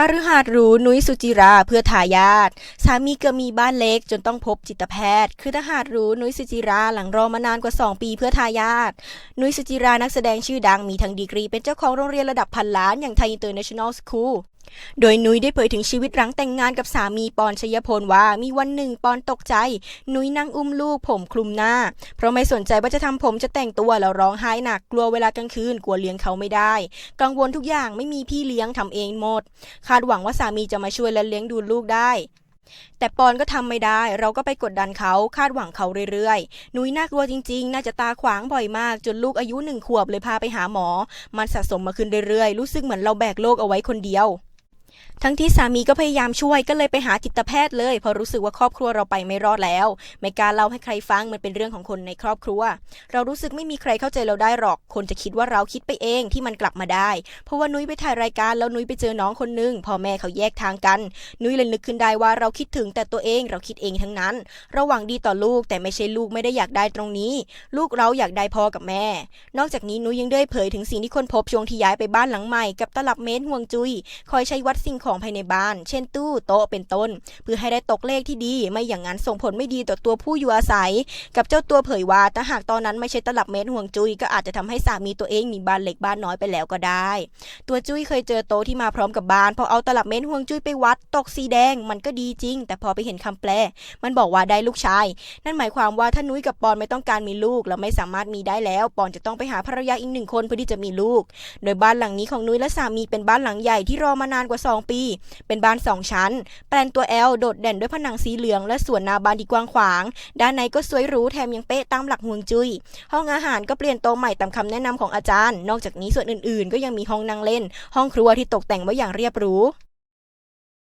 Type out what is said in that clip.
คฤหาสน์หรูนุ้ยสุจิราเพื่อทายาทสามีก็มีบ้านเล็กจนต้องพบจิตแพทย์ คือทหารหรูนุ้ยสุจิราหลังรอมานานกว่า 2 ปีเพื่อทายาทนุ้ยสุจิรานักแสดงชื่อดังมีทั้งดีกรี เป็นเจ้าของโรงเรียนระดับพันล้านอย่างไทยอินเตอร์เนชั่นแนลสคูล โดยนุ้ยได้เผยถึงชีวิตหลังแต่งงานกับสามีปอนชยพลว่ามีวันหนึ่งปอนตกใจ นุ้ยนั่งอุ้มลูกผมคลุมหน้า เพราะไม่สนใจว่าจะทำผมจะแต่งตัวแล้วร้องไห้หนักกลัวเวลากลางคืนกลัวเลี้ยงเขาไม่ได้ กังวลทุกอย่างไม่มีพี่เลี้ยงทำเองหมด คาดหวังว่าสามีจะมาช่วยและเลี้ยงดูลูกได้แต่ปอนก็ทำไม่ได้ เราก็ไปกดดันเขาคาดหวังเขาเรื่อยๆ นุ้ยน่ากลัวจริงๆ น่าจะตาขวางบ่อยมาก จนลูกอายุหนึ่งขวบเลยพาไปหาหมอ มันสะสมมาขึ้นเรื่อยๆ รู้สึกเหมือนเราแบกโลกเอาไว้คนเดียว ทั้งที่สามีก็พยายามช่วยก็เลยไปหาจิตแพทย์เลยเพราะรู้สึกว่าครอบครัวเราไปไม่รอดแล้ว ไม่กล้าเล่าให้ใครฟังมันเป็นเรื่องของคนในครอบครัว เรารู้สึกไม่มีใครเข้าใจเราได้หรอก คนจะคิดว่าเราคิดไปเองที่มันกลับมาได้ เพราะว่านุ้ยไปถ่ายรายการแล้วนุ้ยไปเจอน้องคนนึงพ่อแม่เขาแยกทางกัน นุ้ยเลยนึกขึ้นได้ว่าเราคิดถึงแต่ตัวเองเราคิดเองทั้งนั้น เราหวังดีต่อลูกแต่ไม่ใช่ลูกไม่ได้อยากได้ตรงนี้ ลูกเราอยากได้พ่อกับแม่ นอกจากนี้นุ้ยยังได้เผยถึงสิ่งที่คนพบช่วงที่ย้ายไปบ้านหลังใหม่กับตลับเมตรห่วงจุยคอยใช้วัดสิ่งของภายในบ้าน เช่นตู้โต๊ะเป็นต้น เพื่อให้ได้ตกเลขที่ดี ไม่อย่างนั้นส่งผลไม่ดีต่อตัวผู้อยู่อาศัย กับเจ้าตัวเผยว่าถ้าหากตอนนั้นไม่ใช่ตลับเมตรห่วงจุยก็อาจจะทำให้สามีตัวเองมีบ้านเล็กบ้านน้อยไปแล้วก็ได้ ตัวจุ้ยเคยเจอโต๊ะที่มาพร้อมกับบ้านพอเอาตลับเมตรห่วงจุ้ยไปวัด ตกสีแดงมันก็ดีจริง แต่พอไปเห็นคำแปล มันบอกว่าได้ลูกชาย นั่นหมายความว่าถ้านุ้ยกับปอนไม่ต้องการมีลูกแล้วไม่สามารถมีได้แล้วปอนจะต้องไปหาภรรยาอีกหนึ่งคนเพื่อที่จะมีลูก โดยบ้านหลังนี้ของนุ้ยและสามีเป็นบ้านหลังใหญ่ที่รอมานานกว่า2 ปี เป็นบ้าน 2 ชั้น แปลนตัว L โดดเด่นด้วยผนังสีเหลืองและสวนนาบานที่กว้างขวาง ด้านในก็สวยหรูแถมยังเป๊ะตามหลักห่วงจุย้ย ห้องอาหารก็เปลี่ยนโตใหม่ตามคำแนะนำของอาจารย์ นอกจากนี้ส่วนอื่นๆ ก็ยังมีห้องนั่งเล่น ห้องครัวที่ตกแต่งไว้อย่างเรียบหรู